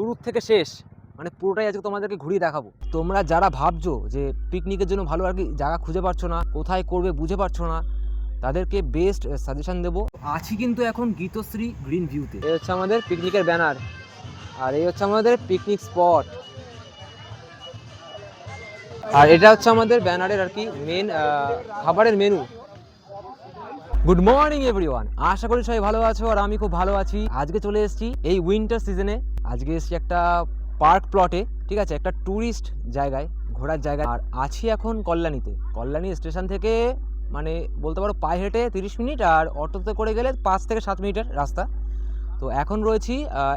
শুরু থেকে শেষ মানে পুরোটাই আজকে তোমাদেরকে ঘুরিয়ে দেখাবো। তোমরা যারা ভাবছ যে পিকনিকের জন্য ভালো আর কি জায়গা খুঁজে পাচ্ছ না, কোথায় করবে বুঝে পারছ না, তাদেরকে বেস্ট সাজেশন দেবো। আছি কিন্তু এখন গীতশ্রী গ্রিন ভিউতে এই হচ্ছে আমাদের পিকনিকের ব্যানার আর এই হচ্ছে আমাদের পিকনিক স্পট আর এটা হচ্ছে আমাদের ব্যানারের আর কি মেন খাবারের মেনু গুড মর্নিং এভরিওয়ান আশা করি সবাই ভালো আছো আর আমি খুব ভালো আছি। আজকে চলে এসেছি এই উইন্টার সিজনে আজকে এসেছি একটা পার্ক প্লটে, ঠিক আছে? একটা ট্যুরিস্ট জায়গায়, ঘোরার জায়গা আর আছি এখন কল্যাণীতে। কল্যাণী স্টেশন থেকে মানে বলতে পারো পায়ে হেঁটে তিরিশ মিনিট, আর অটোতে করে গেলে পাঁচ থেকে সাত মিনিটের রাস্তা। তো এখন রয়েছি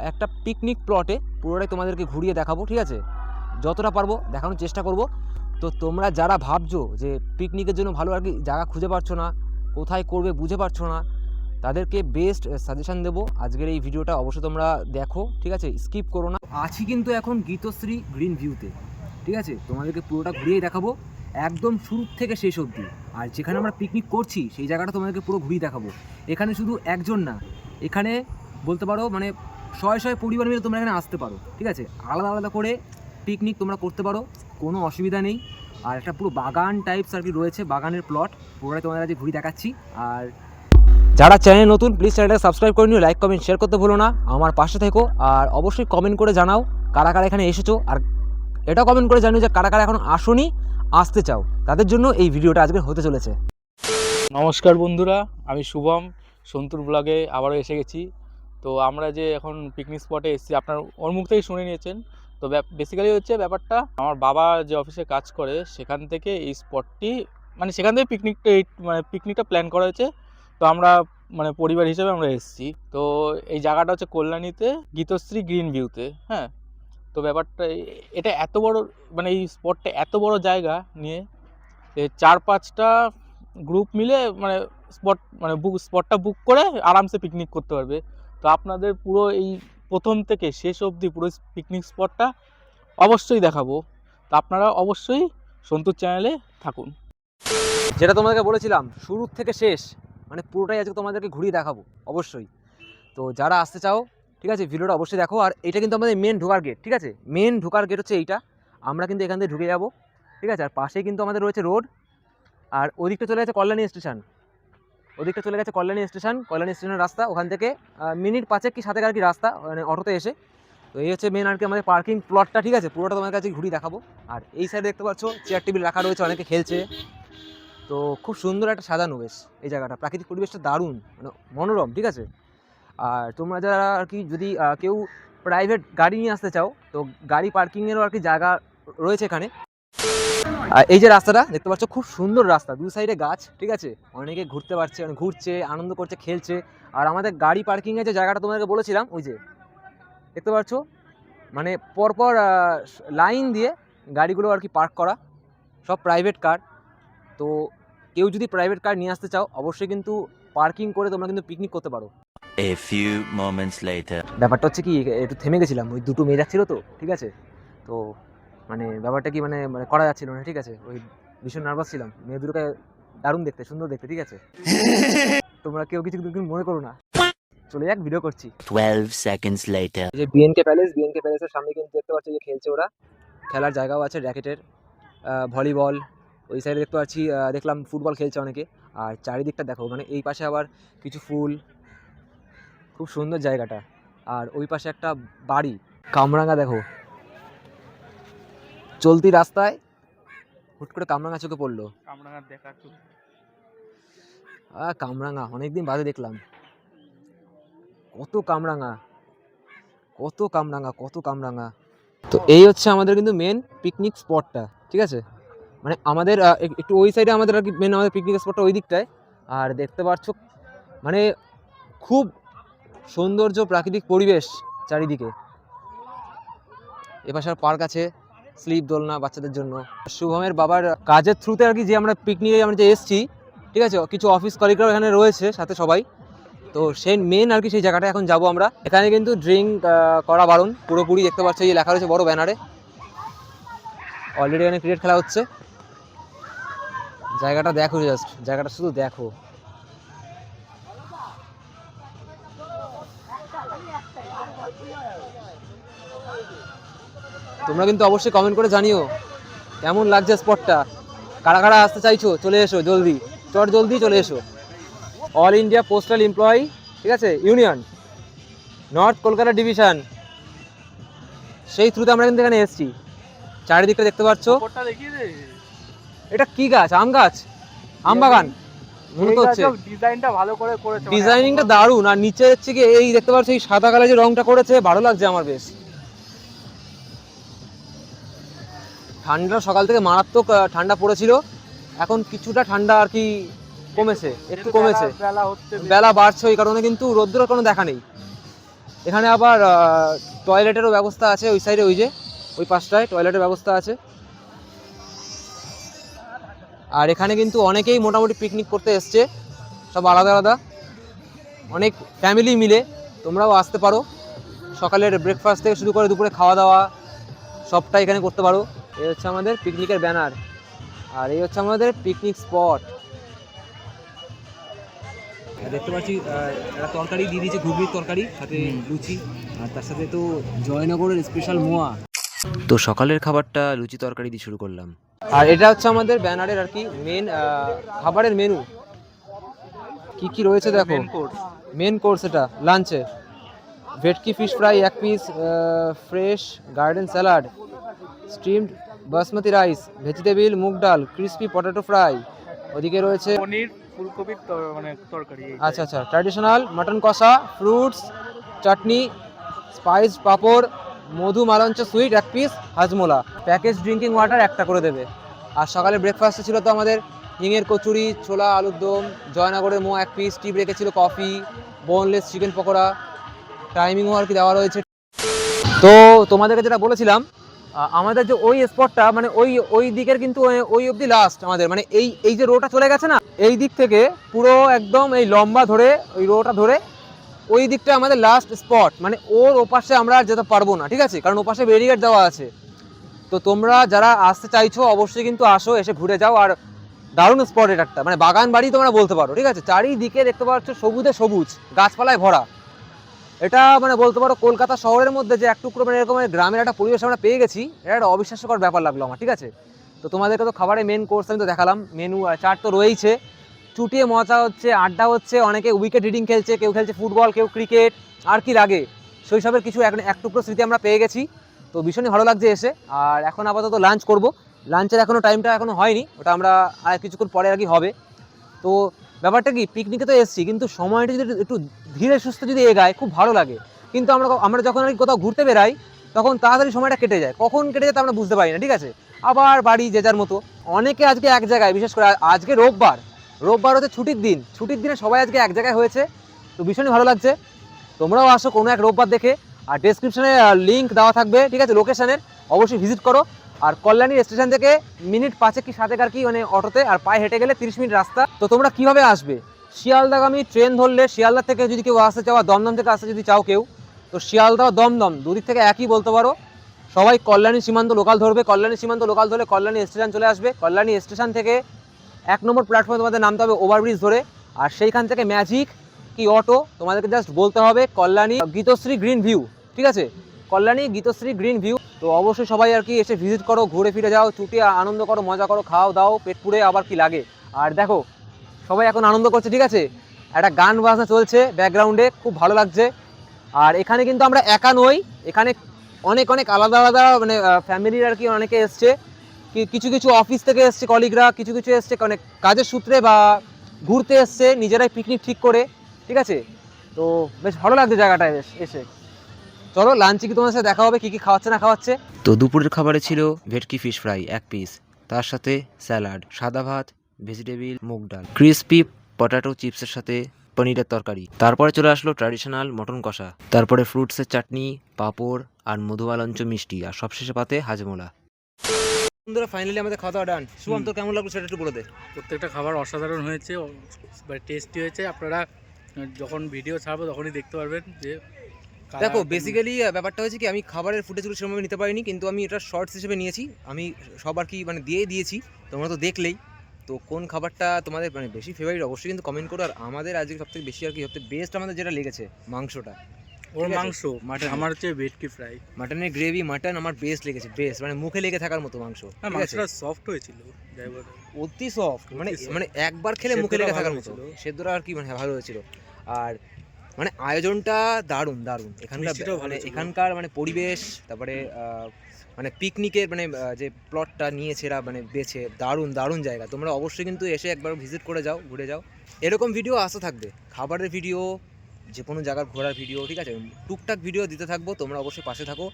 একটা পিকনিক প্লটে। পুরোটাই তোমাদেরকে ঘুরিয়ে দেখাবো, ঠিক আছে? যতটা পারব দেখানোর চেষ্টা করব। তো তোমরা যারা ভাবছ যে পিকনিকের জন্য ভালো আর কি জায়গা খুঁজে পাচ্ছ না, কোথায় করবে বুঝে পারছ না তাদেরকে বেস্ট সাজেশন দেবো। আজকের এই ভিডিওটা অবশ্যই তোমরা দেখো, ঠিক আছে? স্কিপ করো না। আছি কিন্তু এখন গীতশ্রী গ্রিন ভিউতে ঠিক আছে? তোমাদেরকে পুরোটা ঘুরিয়ে দেখাবো। একদম শুরু থেকে শেষ অবধি। আর যেখানে আমরা পিকনিক করছি, সেই জায়গাটা তোমাদেরকে পুরো ঘুরিয়ে দেখাবো। এখানে শুধু একজন না, এখানে বলতে পারো মানে শয়ে শয়ে পরিবার মিলে তোমরা এখানে আসতে পারো, ঠিক আছে? আলাদা আলাদা করে পিকনিক তোমরা করতে পারো, কোনো অসুবিধা নেই। আর একটা পুরো বাগান টাইপস আর কি রয়েছে, বাগানের প্লট পুরোটাই তোমাদের আজকে ঘুরিয়ে দেখাচ্ছি। আর যারা চ্যানেল নতুন প্লিজ চ্যানেলটা সাবস্ক্রাইব করে নিও লাইক কমেন্ট শেয়ার করতে ভুলো না। আমার পাশে থেকো, আর অবশ্যই কমেন্ট করে জানাও কারা কারা এখানে এসেছ। আর এটা কমেন্ট করে জানিও যে কারা কারা এখন আসনি, আসতে চাও। তাদের জন্য এই ভিডিওটা আজকে হতে চলেছে। নমস্কার বন্ধুরা, আমি শুভম, সন্তুর ব্লগে আবারও এসে গেছি। তো আমরা যে এখন পিকনিক স্পটে এসেছি, আপনার ওর মুখ থেকেই শুনে নিয়েছেন। তো বেসিক্যালি হচ্ছে ব্যাপারটা, আমার বাবা যে অফিসে কাজ করে, সেখান থেকে এই স্পটটি মানে সেখান থেকে পিকনিকটা মানে পিকনিকটা প্ল্যান করা হয়েছে। তো আমরা মানে পরিবার হিসেবে আমরা এসেছি। তো এই জায়গাটা হচ্ছে কল্যাণীতে, গীতশ্রী গ্রিন ভিউতে হ্যাঁ? তো ব্যাপারটা এটা এত বড় মানে এই স্পটটা এত বড় জায়গা নিয়ে চার পাঁচটা গ্রুপ মিলে মানে স্পট মানে বুক, স্পটটা বুক করে আরামসে পিকনিক করতে পারবে। তো আপনাদের পুরো এই প্রথম থেকে শেষ অবধি পুরো পিকনিক স্পটটা অবশ্যই দেখাবো। তো আপনারা অবশ্যই সন্তুর চ্যানেলে থাকুন। যেটা তোমাদেরকে বলেছিলাম শুরু থেকে শেষ মানে পুরোটাই আজকে তোমাদেরকে ঘুরিয়ে দেখাবো, অবশ্যই। তো যারা আসতে চাও, ঠিক আছে, ভিডিওটা অবশ্যই দেখো। আর এটা কিন্তু আমাদের মেন ঢোকার গেট ঠিক আছে? মেন ঢোকার গেট হচ্ছে এইটা। আমরা কিন্তু এখান থেকে ঢুকে যাব, ঠিক আছে? আর পাশেই কিন্তু আমাদের রয়েছে রোড আর ওদিকটা চলে গেছে কল্যাণী স্টেশন ওদিকটা চলে গেছে কল্যাণী স্টেশন কল্যাণী স্টেশনের রাস্তা, ওখান থেকে মিনিট পাঁচেক কি সাথে আর কি রাস্তা মানে অটোতে এসে। তো এই হচ্ছে মেন আর কি আমাদের পার্কিং প্লটটা ঠিক আছে? পুরোটা তোমাদের কাছে ঘুরিয়ে দেখাবো। আর এই সাইডে দেখতে পাচ্ছ চেয়ার টেবিল রাখা রয়েছে, অনেকে খেলছে। তো খুব সুন্দর একটা সাজানো বেশ এই জায়গাটা। প্রাকৃতিক পরিবেশটা দারুণ মানে মনোরম, ঠিক আছে? আর তোমরা যারা আর কি যদি কেউ প্রাইভেট গাড়ি নিয়ে আসতে চাও, তো গাড়ি পার্কিংয়েরও আর কি জায়গা রয়েছে এখানে। আর এই যে রাস্তাটা, দেখতে পাচ্ছ খুব সুন্দর রাস্তা দু সাইডে গাছ, ঠিক আছে? অনেকে ঘুরতে পারছে মানে ঘুরছে, আনন্দ করছে, খেলছে। আর আমাদের গাড়ি পার্কিংয়ের যে জায়গাটা তোমাদেরকে বলেছিলাম, ওই যে, দেখতে পাচ্ছ? মানে পরপর লাইন দিয়ে গাড়িগুলো আর কি পার্ক করা, সব প্রাইভেট কার তো কেউ যদি প্রাইভেট কার নিয়ে আসতে চাও অবশ্যই কিন্তু পার্কিং করে তোমরা কিন্তু পিকনিক করতে পারো। A few moments later. ব্যাপারটা হচ্ছে কি একটু থেমে গেছিলাম ওই দুটো মেয়ে যাচ্ছিল তো ঠিক আছে? তো মানে ব্যাপারটা কি মানে মানে করা যাচ্ছিল না ঠিক আছে? ওই ভীষণ নার্ভাস ছিলাম মেয়ে দুটোকে দারুণ দেখতে সুন্দর দেখতে ঠিক আছে? তোমরা কেউ কিছু কিন্তু মনে করো না। চলে যাক ভিডিও করছি। 12 seconds later. এই যে বিএনকে প্যালেস বিএনকে প্যালেসের সামনে কিন্তু দেখতে পাচ্ছি যে খেলছে ওরা। খেলার জায়গাও আছে র্যাকেটের ভলিবল ওই সাইডে দেখতে পাচ্ছি দেখলাম ফুটবল খেলছে অনেকে। আর চারিদিকটা দেখো মানে এই পাশে আবার কিছু ফুল। খুব সুন্দর জায়গাটা। আর ওই পাশে একটা বাড়ি। কামরাঙা দেখো। চলতি রাস্তায় হুট করে কামরাঙা চোখে পড়ল। দেখা আ কামরাঙা অনেকদিন বাদে দেখলাম। কত কামরাঙা। কত কামরাঙা কত কামরাঙা। তো এই হচ্ছে আমাদের কিন্তু মেন পিকনিক স্পটটা ঠিক আছে? মানে আমাদের একটু ওই সাইডে আমাদের আর কি মেন আমাদের পিকনিক স্পটটা ওই দিকটায়। আর দেখতে পাচ্ছ মানে খুব সৌন্দর্য প্রাকৃতিক পরিবেশ চারিদিকে। এপাশে আর পার্ক আছে স্লিপ দোলনা বাচ্চাদের জন্য। শুভমের বাবার কাজের থ্রুতে আর কি যে আমরা পিকনিকে আমরা যে এসছি, ঠিক আছে, কিছু অফিস কলিগরাও এখানে রয়েছে, সাথে সবাই। তো সেই মেন আর কি সেই জায়গাটা এখন যাব আমরা। এখানে কিন্তু ড্রিঙ্ক করা বারণ, পুরোপুরি দেখতে পাচ্ছ, এই লেখা রয়েছে বড় ব্যানারে অলরেডি এখানে ক্রিকেট খেলা হচ্ছে। জায়গাটা দেখো জাস্ট জায়গাটা শুধু দেখো। তোমরা কিন্তু অবশ্যই কমেন্ট করে জানিও, কেমন লাগছে স্পটটা কারা কারা আসতে চাইছো, চলে এসো জলদি। চট জলদি চলে এসো। অল ইন্ডিয়া পোস্টাল এমপ্লয়ি ঠিক আছে? ইউনিয়ন নর্থ কলকাতা ডিভিশন সেই থ্রুতে আমরা কিন্তু এখানে এসেছি। চারিদিকটা দেখতে পাচ্ছ। এটা কি গাছ? আম গাছ? আম বাগান? হচ্ছে। ডিজাইনটা ভালো করে করেছে মানে ডিজাইনিংটা দারুণ। আর নিচে হচ্ছে কি এই দেখতে পাচ্ছ এই সাদা কালার যে রংটা করেছে ভালো লাগছে আমার বেশ। ঠান্ডা সকাল থেকে মারাত্মক ঠান্ডা পড়েছিল। এখন কিছুটা ঠান্ডা আর কি কমেছে একটু কমেছে। বেলা বেলা বাড়ছে ওই কারণে কিন্তু রোদ্রের কোনো দেখা নেই। এখানে আবার টয়লেটেরও ব্যবস্থা আছে ওই সাইডে ওই যে ওই পাশটায় টয়লেটের ব্যবস্থা আছে। আর এখানে কিন্তু অনেকেই মোটামুটি পিকনিক করতে এসছে। সব আলাদা আলাদা। অনেক ফ্যামিলি মিলে। তোমরাও আসতে পারো। সকালের ব্রেকফাস্ট থেকে শুরু করে দুপুরে খাওয়া দাওয়া সবটা এখানে করতে পারো। এই হচ্ছে আমাদের পিকনিকের ব্যানার আর এই হচ্ছে আমাদের পিকনিক স্পট দেখতে পাচ্ছি একটা তরকারি দিয়ে দিয়েছে ঘুগনির তরকারি সাথে লুচি। আর তার সাথে তো জয়নগরের স্পেশাল মোয়া। তো সকালের খাবারটা লুচি তরকারি দিয়ে শুরু করলাম। আর এটা হচ্ছে আমাদের ব্যানারের আর কি মেন খাবারের মেনু কি কি রয়েছে দেখো? মেন কোর্স এটা লাঞ্চে ভেটকি ফিশ ফ্রাই এক piece fresh garden salad steamed basmati rice vegetable moong dal crispy potato fry ওদিকে রয়েছে পনির ফুলকপির মানে তরকারি আচ্ছা আচ্ছা। ট্র্যাডিশনাল মাটন কষা ফ্রুটস চাটনি স্পাইস পাঁপড় মধু মালঞ্চ সুইট এক piece Hajmola. Package drinking water একটা করে দেবে। আর সকালে ব্রেকফাস্টে ছিল তো আমাদের হিঙের কচুরি, ছোলা, আলুর দম, জয়নগরের মো এক পিস টিপ রেখেছিল কফি বোনলেস চিকেন পকোড়া টাইমিংও আর কি দেওয়া রয়েছে। তো তোমাদেরকে যেটা বলেছিলাম আমাদের যে ওই স্পটটা মানে ওই ওই দিকের কিন্তু ওই অবধি লাস্ট আমাদের। মানে এই এই যে রোটা চলে গেছে না, এই দিক থেকে পুরো একদম এই লম্বা ধরে, ওই রোটা ধরে ওই দিকটা আমাদের লাস্ট স্পট মানে ওর ওপাশে আমরা আর যেতে পারব না, ঠিক আছে? কারণ ওপাশে ব্যারিকেড দেওয়া আছে। তো তোমরা যারা আসতে চাইছো, অবশ্যই কিন্তু আসো, এসে ঘুরে যাও, আর দারুণ স্পট এটা একটা। মানে বাগান বাড়ি তোমরা বলতে পারো, ঠিক আছে? চারিদিকে দেখতে পাচ্ছ সবুজে সবুজ, গাছপালায় ভরা। এটা মানে বলতে পারো কলকাতা শহরের মধ্যে যে এক টুকরো মানে এরকম গ্রামের একটা পরিবেশ আমরা পেয়ে গেছি, এটা একটা অবিশ্বাস্যকর ব্যাপার লাগল আমার, ঠিক আছে? তো তোমাদেরকে তো খাবারের মেন কোর্স আমি তো দেখালাম মেনু চার্ট তো রয়েইছে। চুটিয়ে মজা হচ্ছে, আড্ডা হচ্ছে, অনেকে উইকেট রিডিং খেলছে, কেউ খেলছে ফুটবল কেউ ক্রিকেট আর কি লাগে। শৈশবের কিছু এখন এক টুকরো স্মৃতি আমরা পেয়ে গেছি। তো ভীষণই ভালো লাগছে এসে। আর এখন আপাতত লাঞ্চ করব। লাঞ্চের এখনও টাইমটা এখনও হয়নি, ওটা আমরা আর কিছুক্ষণ পরে আর কি হবে। তো ব্যাপারটা কি পিকনিকে তো এসেছি, কিন্তু সময়টা যদি একটু- ধীরে সুস্থ যদি এগায় খুব ভালো লাগে। কিন্তু আমরা আমরা যখন আর কোথাও ঘুরতে বেরাই, তখন তাড়াতাড়ি সময়টা কেটে যায়। কখন কেটে যায় তা আমরা বুঝতে পারি না, ঠিক আছে? আবার বাড়ি যে যার মতো। অনেকে আজকে এক জায়গায়, বিশেষ করে আজকে রোববার রোববার হচ্ছে ছুটির দিন। ছুটির দিনে সবাই আজকে এক জায়গায় হয়েছে। তো ভীষণই ভালো লাগছে। তোমরাও আসো কোনো এক রোববার দেখে। আর ডেসক্রিপশনে লিঙ্ক দেওয়া থাকবে, ঠিক আছে? লোকেশনের অবশ্যই ভিজিট করো। আর কল্যাণী স্টেশন থেকে মিনিট পাঁচে কি, সাতেক আর কি মানে অটোতে। আর পায়ে হেঁটে গেলে তিরিশ মিনিট রাস্তা। তো তোমরা কীভাবে আসবে? শিয়ালদাগামী ট্রেন ধরলে, শিয়ালদা থেকে যদি কেউ আসতে চাও দমদম থেকে আসতে যদি চাও কেউ, তো শিয়ালদা দমদম দুদিক থেকে একই বলতে পারো। সবাই কল্যাণী সীমান্ত লোকাল ধরবে। কল্যাণী সীমান্ত লোকাল ধরলে কল্যাণী স্টেশন চলে আসবে। কল্যাণী স্টেশন থেকে এক নম্বর প্ল্যাটফর্মে তোমাদের নামতে হবে ওভারব্রিজ ধরে। আর সেইখান থেকে ম্যাজিক কি অটো তোমাদেরকে জাস্ট বলতে হবে কল্যাণী গীতশ্রী গ্রিন ভিউ ঠিক আছে? কল্যাণী গীতশ্রী গ্রিন ভিউ তো অবশ্যই সবাই আর কি এসে ভিজিট করো, ঘুরে ফিরে যাও, ছুটি আনন্দ করো, মজা করো, খাও দাও, পেট পুড়ে আবার কি লাগে। আর দেখো, সবাই এখন আনন্দ করছে, ঠিক আছে? একটা গান বাজনা চলছে ব্যাকগ্রাউন্ডে খুব ভালো লাগছে। আর এখানে কিন্তু আমরা একা নই, এখানে অনেক অনেক আলাদা আলাদা মানে ফ্যামিলির আর কি অনেকে এসছে। কিছু কিছু অফিস থেকে এসছে কলিগরা কিছু কিছু এসছে অনেক কাজের সূত্রে বা ঘুরতে এসছে, নিজেরাই পিকনিক ঠিক করে, ঠিক আছে? তো বেশ ভালো লাগছে জায়গাটায় এস- এসে। চলো লাঞ্চে কি তোমার সাথে দেখা হবে, কী কী খাওয়াচ্ছে, না খাওয়াচ্ছে? তো দুপুরের খাবারে ছিল ভেটকি ফিশ ফ্রাই এক পিস তার সাথে স্যালাড সাদা ভাত vegetable moong dal. Crispy potato চিপসের সাথে পনিরের তরকারি। তারপরে চলে আসলো ট্র্যাডিশনাল মটন কষা। তারপরে ফ্রুটসের চাটনি, পাঁপড় আর মধুবালঞ্চ মিষ্টি, আর সবশেষে পাতে হাজমোলা। বন্ধুরা ফাইনালি আমাদের খাওয়া দাওয়া ডান শুভম হুম। তো কেমন লাগল সেটা একটু বলে দে। প্রত্যেকটা খাবার অসাধারণ হয়েছে টেস্টি হয়েছে। আপনারা যখন ভিডিও ছাড়বো তখনই দেখতে পারবেন যে দেখো বেসিক্যালি ব্যাপারটা হয়েছে কি আমি খাবারের ফুটেজগুলো সেরকমভাবে নিতে পারিনি কিন্তু আমি এটা শর্টস হিসেবে নিয়েছি। আমি সব আর কি মানে দিয়ে দিয়েছি তোমরা তো দেখলেই। তো কোন খাবারটা তোমাদের মানে বেশি ফেভারিট অবশ্যই কিন্তু কমেন্ট করো। আর আমাদের আজকে সবথেকে বেশি আর কি সবথেকে বেস্ট আমাদের যেটা লেগেছে মাংসটা। ওর মাংস Mutton। আমার হচ্ছে ভেটকি ফ্রাই। মাটনের গ্রেভি মাটন আমার বেস্ট লেগেছে বেস্ট মানে মুখে লেগে থাকার মতো মাংস হ্যাঁ? মাংসটা সফট হয়েছিল অতি সফট মানে মানে একবার খেলে মুখে লেগে থাকার মতো। সেদ্ধটা আর কি মানে ভালো হয়েছিল। আর মানে আয়োজনটা দারুণ দারুণ। এখানকার মানে এখানকার মানে পরিবেশ তারপরে মানে পিকনিকের মানে যে প্লটটা নিয়েছে এরা মানে বেছে দারুণ দারুণ জায়গা। তোমরা অবশ্যই কিন্তু এসে একবার ভিজিট করে যাও ঘুরে যাও। এরকম ভিডিও আসতে থাকবে। খাবারের ভিডিও যে কোনো জায়গার ঘোরার ভিডিও ঠিক আছে? টুকটাক ভিডিও দিতে থাকব তোমরা অবশ্যই পাশে থাকো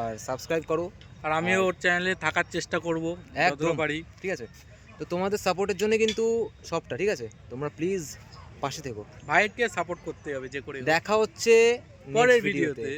আর সাবস্ক্রাইব করো। আর আমিও ওর চ্যানেলে থাকার চেষ্টা করব একদম। পারি। ঠিক আছে? তো তোমাদের সাপোর্টের জন্য কিন্তু সবটা ঠিক আছে? তোমরা প্লিজ পাশে থেকো। ভাইকে সাপোর্ট করতে হবে যে করে দেখা হচ্ছে পরের ভিডিওতে